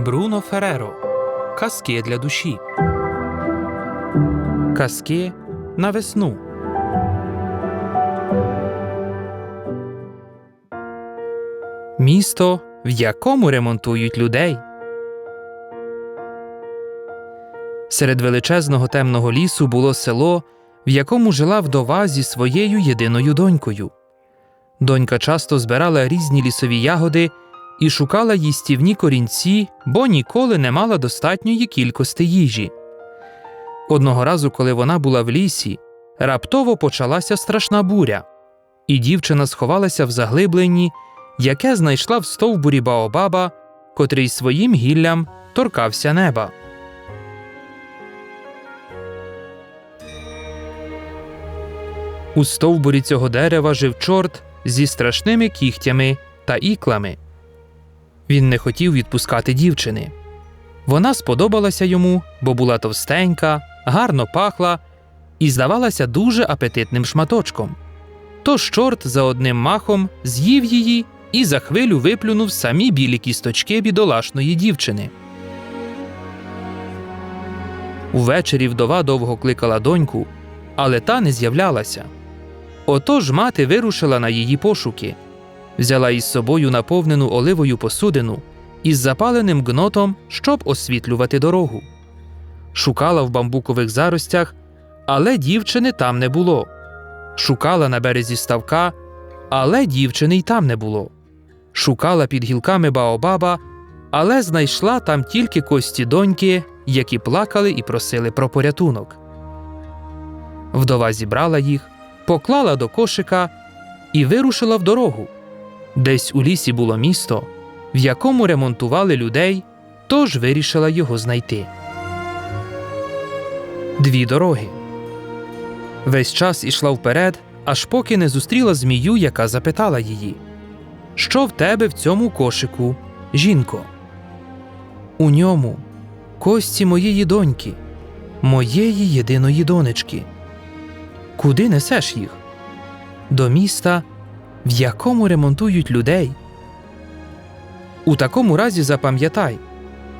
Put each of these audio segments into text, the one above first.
Бруно Фереро. Казки для душі. Казки на весну. Місто, в якому ремонтують людей. Серед величезного темного лісу було село, в якому жила вдова зі своєю єдиною донькою. Донька часто збирала різні лісові ягоди і шукала їстівні корінці, бо ніколи не мала достатньої кількості їжі. Одного разу, коли вона була в лісі, раптово почалася страшна буря, і дівчина сховалася в заглибленні, яке знайшла в стовбурі Баобаба, котрий своїм гіллям торкався неба. У стовбурі цього дерева жив чорт зі страшними кігтями та іклами. Він не хотів відпускати дівчини. Вона сподобалася йому, бо була товстенька, гарно пахла і здавалася дуже апетитним шматочком. Тож чорт за одним махом з'їв її і за хвилю виплюнув самі білі кісточки бідолашної дівчини. Увечері вдова довго кликала доньку, але та не з'являлася. Отож мати вирушила на її пошуки, взяла із собою наповнену оливою посудину із запаленим гнотом, щоб освітлювати дорогу. Шукала в бамбукових заростях, але дівчини там не було. Шукала на березі ставка, але дівчини й там не було. Шукала під гілками Баобаба, але знайшла там тільки кості доньки, які плакали і просили про порятунок. Вдова зібрала їх, поклала до кошика і вирушила в дорогу. Десь у лісі було місто, в якому ремонтували людей, тож вирішила його знайти. Дві дороги. Весь час ішла вперед, аж поки не зустріла змію, яка запитала її Що в тебе в цьому кошику, жінко? У ньому кості моєї доньки, моєї єдиної донечки. Куди несеш їх? До міста, в якому ремонтують людей. У такому разі запам'ятай,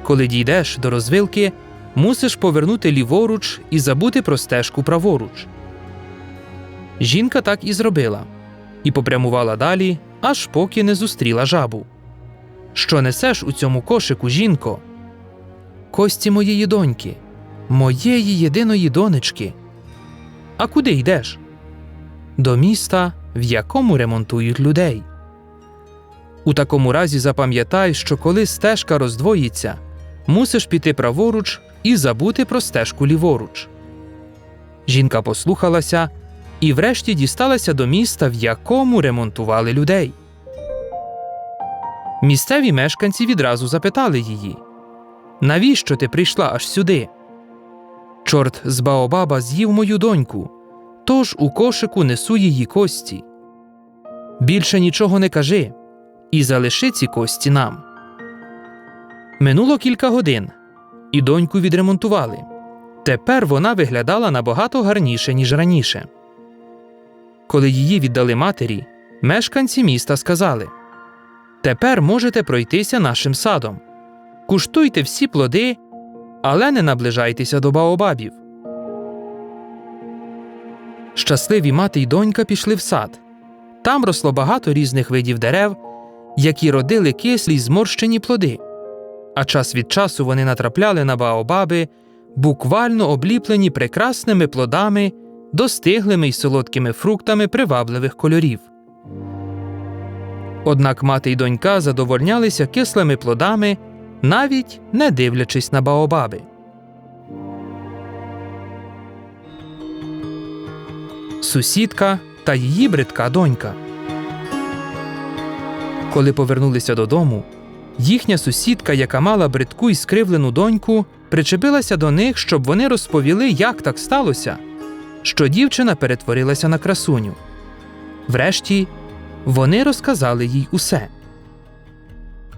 коли дійдеш до розвилки, мусиш повернути ліворуч і забути про стежку праворуч. Жінка так і зробила і попрямувала далі, аж поки не зустріла жабу. Що несеш у цьому кошику, жінко? Кості моєї доньки, моєї єдиної донечки. А куди йдеш? До міста, в якому ремонтують людей. У такому разі запам'ятай, що коли стежка роздвоїться, мусиш піти праворуч і забути про стежку ліворуч. Жінка послухалася і врешті дісталася до міста, в якому ремонтували людей. Місцеві мешканці відразу запитали її Навіщо ти прийшла аж сюди? Чорт з Баобаба з'їв мою доньку, тож у кошику несу її кості. Більше нічого не кажи, і залиши ці кості нам. Минуло кілька годин, і доньку відремонтували. Тепер вона виглядала набагато гарніше, ніж раніше. Коли її віддали матері, мешканці міста сказали Тепер можете пройтися нашим садом. Куштуйте всі плоди, але не наближайтеся до баобабів. Щасливі мати й донька пішли в сад. Там росло багато різних видів дерев, які родили кислі й зморщені плоди. А час від часу вони натрапляли на баобаби, буквально обліплені прекрасними плодами, достиглими й солодкими фруктами привабливих кольорів. Однак мати й донька задовольнялися кислими плодами, навіть не дивлячись на баобаби. Сусідка та її бридка донька. Коли повернулися додому, їхня сусідка, яка мала бридку й скривлену доньку, причепилася до них, щоб вони розповіли, як так сталося, що дівчина перетворилася на красуню. Врешті вони розказали їй усе.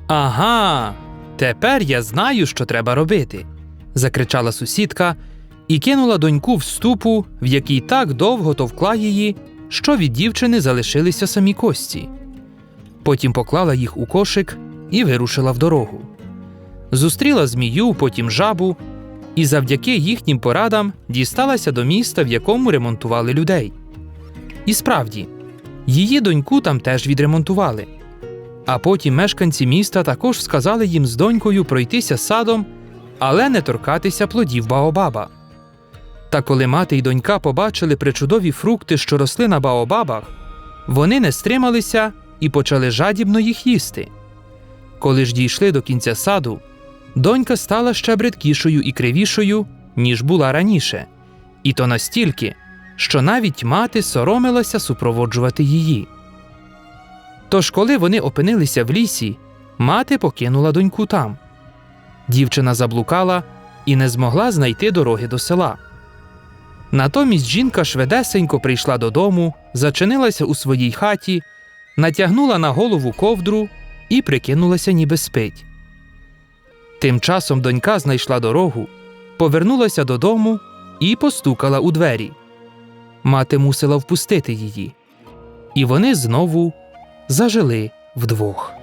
Ага, тепер я знаю, що треба робити. закричала сусідка і кинула доньку в ступу, в якій так довго товкла її, що від дівчини залишилися самі кості. Потім поклала їх у кошик і вирушила в дорогу. Зустріла змію, потім жабу, і завдяки їхнім порадам дісталася до міста, в якому ремонтували людей. І справді, її доньку там теж відремонтували. А потім мешканці міста також сказали їм з донькою пройтися садом, але не торкатися плодів Баобаба. Та коли мати й донька побачили причудові фрукти, що росли на Баобабах, вони не стрималися і почали жадібно їх їсти. Коли ж дійшли до кінця саду, донька стала ще бридкішою і кривішою, ніж була раніше, і то настільки, що навіть мати соромилася супроводжувати її. Тож, коли вони опинилися в лісі, мати покинула доньку там. Дівчина заблукала і не змогла знайти дороги до села. Натомість жінка швидесенько прийшла додому, зачинилася у своїй хаті, натягнула на голову ковдру і прикинулася, ніби спить. Тим часом донька знайшла дорогу, повернулася додому і постукала у двері. Мати мусила впустити її. І вони знову зажили вдвох.